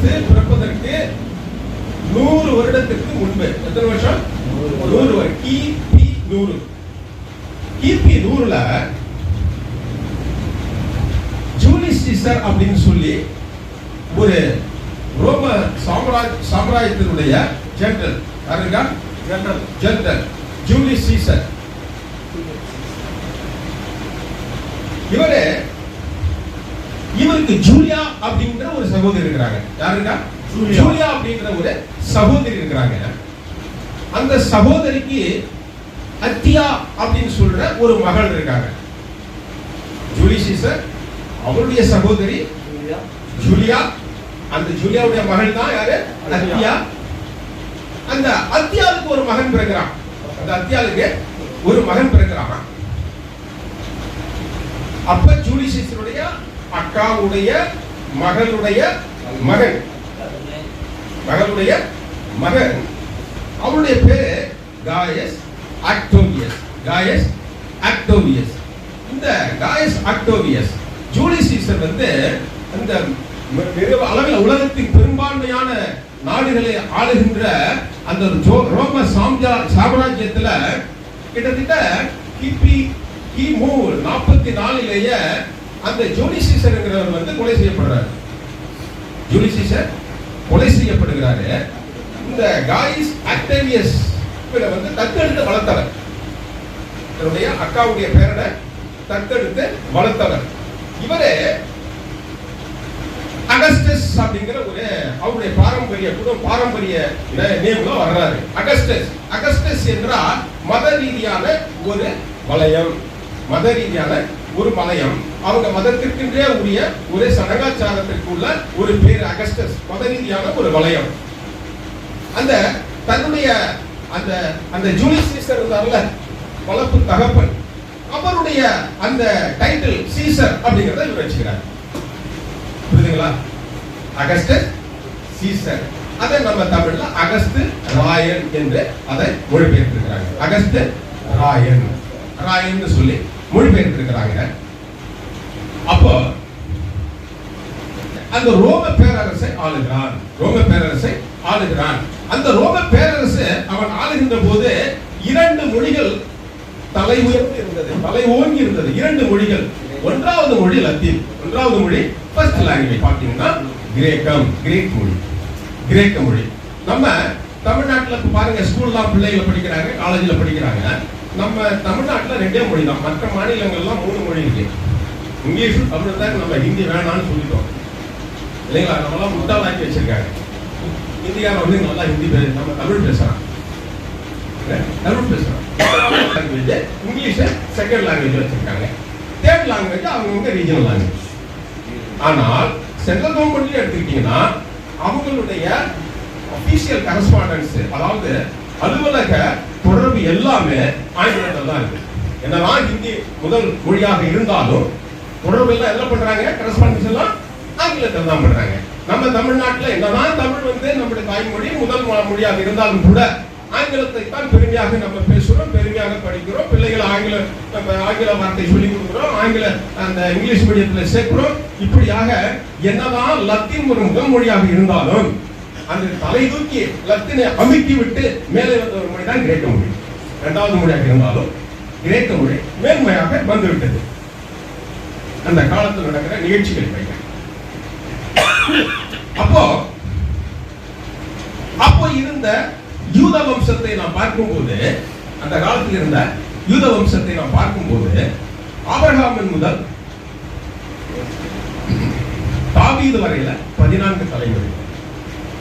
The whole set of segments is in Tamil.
கிறிஸ்து பிறப்பதற்கு நூறு வருடத்திற்கு முன்பு. எத்தனை வருஷம்? நூறு கிபி நூறு கிபி நூறுல ஜூலியஸ் சீசர் அப்படின்னு சொல்லி ஒரு ரோம சாம்ராஜ் சாம்ராஜ்யத்தினுடைய ஜெனரல். யாருங்க ஜெனரல். ஜெனரல். Julius Caesar. இவரு இவருக்கு ஜூலியா அப்படிங்கிற ஒரு சகோதரி இருக்கிறாங்க. யாருங்க ஜூலியா. ஜூலியா அப்படிங்கிற ஒரு சகோதரி இருக்கிறாங்க. அந்த சகோதரிக்கு அத்தியா அப்படின்னு சொல்ற ஒரு மகள் இருக்காங்க. ஜூலி சீசர் அவருடைய சகோதரி ஜூலியா. அந்த ஜூலியாவுடைய மகள் தான் யாரு? அத்தியா. அந்த அத்தியாவுக்கு ஒரு மகன் பிறக்கிறான். அந்த அத்தியாவுக்கு ஒரு மகன் பிறக்கிறான். அப்ப ஜூலி சீசருடைய அக்காவுடைய மகளுடைய மகன். மகளுடைய மகன். அவருடைய பேரு காயஸ் அக்டோவியஸ் காயஸ் அக்டோவியஸ் இந்த காயஸ் ஆக்டோவியஸ் ஜூலி சீசர் வந்து அந்த ம- பெரு- அளவில் உலகத்தின் பெரும்பான்மையான நாடுகளை ஆளுகின்ற அந்த ரோம சாம்ரா சாம்ராஜ்யத்தில் கிட்டத்தட்ட கிபி கிமு நாற்பத்தி நாலுலேயே அந்த ஜூலி சீசர்ங்கிறவர் வந்து கொலை செய்யப்படுறாரு. ஜூலி சீசர் கொலை செய்யப்படுகிறாரு. இந்த காயிஸ் அக்டேவியஸ் இவரை வந்து தத்தெடுத்து வளர்த்தவர். தன்னுடைய அக்காவுடைய பேரனை தத்தெடுத்து வளர்த்தவர். இவரே அகஸ்டஸ் அப்படிங்கிற ஒரு அவருடைய பாரம்பரிய குடும்ப பாரம்பரிய நேம்ல வர்றாரு. அகஸ்டஸ் அகஸ்டஸ் என்றால் மத ரீதியான ஒரு வலயம் மத ரீதியான ஒரு வலயம் அவங்க மதத்திற்கென்றே உரிய ஒரு சடங்காச்சாரத்திற்குள்ள ஒரு பேர் அகஸ்டஸ் மத ரீதியான ஒரு வளையம் அந்த தன்னுடைய அந்த அந்த ஜூலியஸ் சீசர் இருந்தார்ல வளர்ப்பு தகப்பன் அவருடைய அந்த டைட்டில் சீசர் அப்படிங்கிறத இவர் வச்சுக்கிறார். புரியுதுங்களா? Augustus Caesar. அதை நம்ம தமிழ்ல அகஸ்து ராயன் என்று அதை மொழிபெயர்த்திருக்கிறாங்க. அகஸ்து ராயன். ராயன் சொல்லி மொழிபெயர்த்திருக்கிறாங்க. அப்போ அந்த ரோம பேரரசை ஆளுகிறான். ரோம பேரரசை ஆளுகிறான். அந்த ரோம பேரரசு அவன் ஆளுகின்ற போது இரண்டு மொழிகள் தலை உயர்ந்து இருந்தது தலை ஓங்கி இருந்தது. இரண்டு மொழிகள். ஒன்றாவது மொழி லத்தீன். ஒன்றாவது மொழி ஃபர்ஸ்ட் லாங்குவேஜ் பாத்தீங்கன்னா கிரேக்கம் கிரேக் மொழி. கிரேக்க மொழி. நம்ம தமிழ்நாட்டுல பாருங்க ஸ்கூல்லாம் பிள்ளைகள் படிக்கிறாங்க காலேஜ்ல படிக்கிறாங்க. நம்ம தமிழ்நாட்டில் ரெண்டே மொழி தான் மற்ற மாநிலங்கள்லாம் மூணு மொழி இருக்கு. இங்கிலீஷ் தமிழ் தான் நம்ம ஹிந்தி வேணாம்னு சொல்லிட்டோம். இல்லைங்களா? நம்மளாம் முட்டாளாக்கி வச்சிருக்காங்க. இந்தியாவில் வந்து நல்லா ஹிந்தி பேசு நம்ம தமிழ் பேசுகிறான் தமிழ் பேசுகிறான் லாங்குவேஜ் இங்கிலீஷை செகண்ட் லாங்குவேஜ் வச்சிருக்காங்க. தேர்ட் லாங்குவேஜ் அவங்கவுங்க ரீஜனல் லாங்குவேஜ் ஆனால் சென்ட்ரல் கவர்மெண்ட்லேயும் எடுத்துக்கிட்டிங்கன்னா அவங்களுடைய அஃபீஷியல் கரஸ்பாண்டன்ஸ் அதாவது அலுவலக தொடர்பு எல்லாமே ஆங்கிலத்தில் தான் இருக்கு. என்னதான் ஹிந்தி முதல் மொழியாக இருந்தாலும் தொடர்பு எல்லாம் என்ன பண்றாங்க? கரஸ்பாண்டன்ஸ் எல்லாம் ஆங்கிலத்தில் தான் பண்றாங்க. நம்ம தமிழ்நாட்டில் என்னதான் தமிழ் வந்து நம்முடைய தாய்மொழி முதல் மொழியாக இருந்தாலும் கூட ஆங்கிலத்தை தான் பெருமையாக நம்ம பேசுகிறோம் பெருமையாக படிக்கிறோம் பிள்ளைகள் ஆங்கில நம்ம ஆங்கில வார்த்தை சொல்லி கொடுக்குறோம் ஆங்கில அந்த இங்கிலீஷ் மீடியத்தில் சேர்க்கிறோம். இப்படியாக என்னதான் லத்தீன் ஒரு முதல் மொழியாக இருந்தாலும் அந்த தலை தூக்கி லத்தினை அமுக்கி விட்டு மேலே வந்த ஒரு மொழி தான் கிரேக்க மொழி. இரண்டாவது மொழியாக இருந்தாலும் கிரேக்க மொழி மேன்மையாக வந்துவிட்டது. அந்த காலத்தில் நடக்கிற நிகழ்ச்சிகள் பையன். அப்போ அப்போ இருந்த யூத வம்சத்தை நாம் பார்க்கும்போது அந்த காலத்தில் இருந்த யூத வம்சத்தை நாம் பார்க்கும்போது ஆபிரகாமின் முதல் தாவீது வரையில பதினான்கு தலைமுறை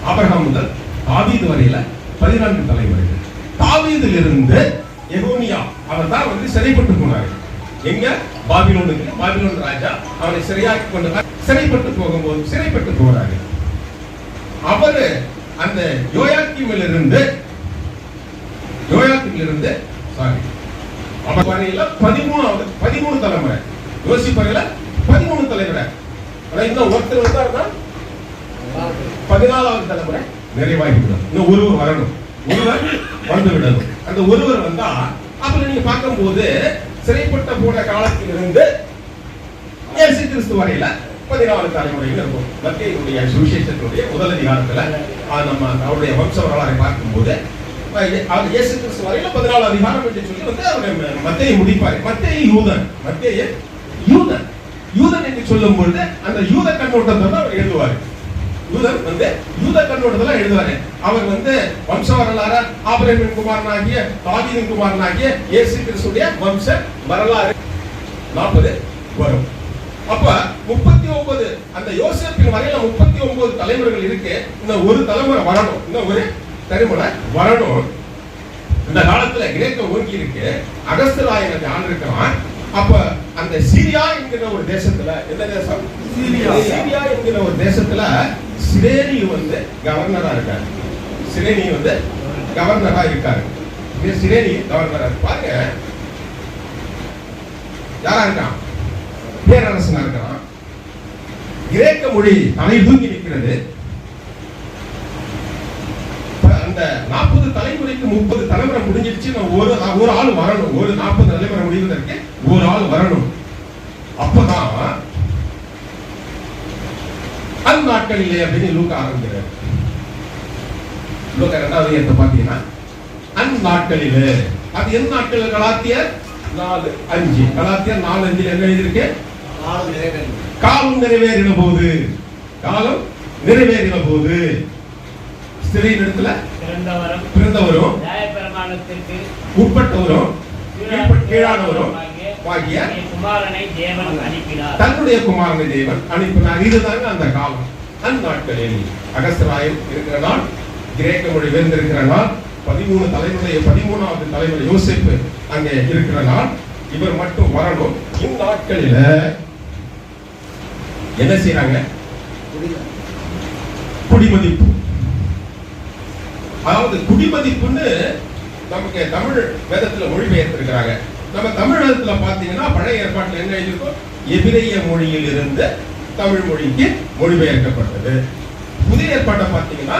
ஆபிரகாம் முதல் தாவீது வரையில பதினான்கு தலைமுறைகள். தாவீதிலிருந்து எகோனியா அவர் தான் வந்து சிறைப்பட்டு போனாரு எங்க? பாபிலோனுக்கு. பாபிலோன் ராஜா அவனை சிறையாக்கி கொண்டு சிறைப்பட்டு போகும்போது சிறைப்பட்டு போறாரு அவரு அந்த யோயாக்கிமில் இருந்து யோயாக்கிமில் இருந்து சாரி அவர் வரையில பதிமூணாவது பதிமூணு தலைமுறை. யோசிப்பறையில பதிமூணு தலைமுறை. ஆனா இன்னும் ஒருத்தர் வந்தாருன்னா பதினாலாவது தலைமுறை நிறைவாகிவிடும். இன்னும் ஒருவர் வரணும். ஒருவர் வந்து விடணும் அந்த ஒருவர் வந்தா அப்புறம் நீங்க பார்க்கும்போது சிறைப்பட்ட போன காலத்திலிருந்து இயேசு கிறிஸ்து வரையில பதினாலு தலைமுறையில் இருக்கும். மத்தியினுடைய சுவிசேஷத்தினுடைய முதல் அதிகாரத்துல ஆஹ், நம்ம அவருடைய வம்ச வரலாறை பார்க்கும்போது அவர் இயேசு கிறிஸ்து வரையில பதினாலு அதிகாரம் என்று சொல்லி வந்து அவர் மத்தியை முடிப்பார். மத்திய யூதன். மத்திய யூதன். யூதன் என்று சொல்லும் பொழுது அந்த யூத கண்ணோட்டத்தை தான் அவர் எழுதுவார். யூதன் வந்து யூத கண்ணோட்டத்துல எழுதுவாரு அவர் வந்து வம்ச வரலாறு ஆபிரமின் குமாரனாகிய தாவீதின் குமாரனாகிய இயேசு கிறிஸ்துடைய வம்ச வரலாறு. நாற்பது வரும். அப்ப முப்பத்தி ஒன்பது அந்த யோசேப்பின் வரையில முப்பத்தி ஒன்பது தலைமுறைகள் இருக்கு. இன்னும் ஒரு தலைமுறை வரணும். இன்னும் ஒரு தலைமுறை வரணும். இந்த காலத்துல கிரேக்க ஓங்கி இருக்கு. அகஸ்தராயன் இருக்கிறான். அப்ப அந்த சீரியா என்கிற ஒரு தேசத்துல எந்த தேசம்? சீரியா. சீரியா என்கிற ஒரு தேசத்துல சிரேனி வந்து கவர்னரா இருக்காரு. சிரேனி வந்து கவர்னரா இருக்காரு. இது சிரேனி கவர்னரா பாருங்க. யாரா இருக்கான்? பேரரசனா இருக்கிறான் கிரேக்க மொழி தலை தூங்கி நிற்கிறது அந்த நாற்பது தலைமுறைக்கு முப்பது தலைமுறை முடிஞ்சிருச்சு. நான் ஒரு ஒரு ஆள் வரணும். ஒரு நாற்பது தலைமுறை முடிவதற்கு ஒரு ஆள் வரணும். அப்பதான் அந்நாட்களிலே அப்படின்னு லூக்க ஆரம்பிக்கிறார். லூக்க ரெண்டாவது ஏத்த பாத்தீங்கன்னா அந்நாட்களிலே அது எந்த நாட்கள் கலாத்தியர் நாலு அஞ்சு. கலாத்தியர் நாலு அஞ்சுல என்ன எழுதியிருக்கு? காலம் நிறைவேறின போது. காலம் நிறைவேறின போது. ஸ்திரீன் இடத்துல? பிறந்தவரும் உட்பட்டவரும். கீழானவரும். தன்னுடைய குமாரனை தேவன் அனுப்பினார். தன்னுடைய குமாரனை தேவன் அனுப்பினார். இதுதாங்க அந்த காலம். அந்நாட்களில் அகஸ்தராயம் இருக்கிற நாள் கிரேக்க மொழி வேந்திருக்கிற நாள் பதிமூணு தலைமுறை பதிமூணாவது தலைமுறை யோசிப்பு அங்கே இருக்கிற நாள். இவர் மட்டும் வரணும். இந்நாட்களில என்ன செய்யறாங்க குடிமதிப்பு. அதாவது குடிமதிப்புன்னு நமக்கு தமிழ் வேதத்துல மொழிபெயர்த்திருக்கிறாங்க. நம்ம தமிழகத்துல பார்த்தீங்கன்னா பாத்தீங்கன்னா பழைய ஏற்பாட்டில் என்ன எழுதியிருக்கோம்? எபிரேய மொழியில் இருந்து தமிழ் மொழிக்கு மொழிபெயர்க்கப்பட்டது. புதிய ஏற்பாட்டை பார்த்தீங்கன்னா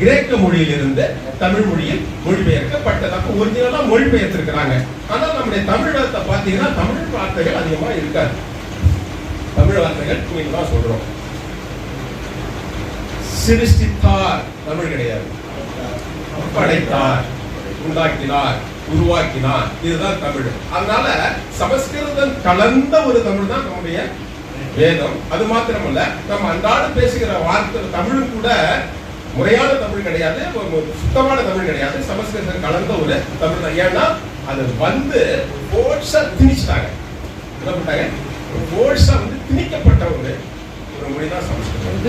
கிரேக்க மொழியிலிருந்து தமிழ் மொழியில் மொழிபெயர்க்கப்பட்டது. அப்போ ஒரிஜினலா மொழிபெயர்த்திருக்கிறாங்க. ஆனால் நம்முடைய தமிழகத்தை பார்த்தீங்கன்னா தமிழ் வார்த்தைகள் அதிகமா இருக்காது. தமிழ் வார்த்தைகள் தான் சொல்றோம். சிருஷ்டித்தார் தமிழ் கிடையாது. படைத்தார் உண்டாக்கினார். உருவாக்கினார் இதுதான் தமிழ். அதனால சமஸ்கிருதம் கலந்த ஒரு தமிழ் தான் நம்முடைய வேதம். அது மாத்திரமல்ல நம்ம அன்றாட பேசுகிற வார்த்தை தமிழும் கூட முறையான தமிழ் கிடையாது சுத்தமான தமிழ் கிடையாது. சமஸ்கிருதம் கலந்த ஒரு தமிழ் தான். ஏன்னா அது வந்து ஃபோர்ஸா திணிச்சிட்டாங்க. என்ன பண்ணிட்டாங்க? ஃபோர்ஸா வந்து திணிக்கப்பட்ட ஒரு ஒரு மொழி தான் சமஸ்கிருதம்.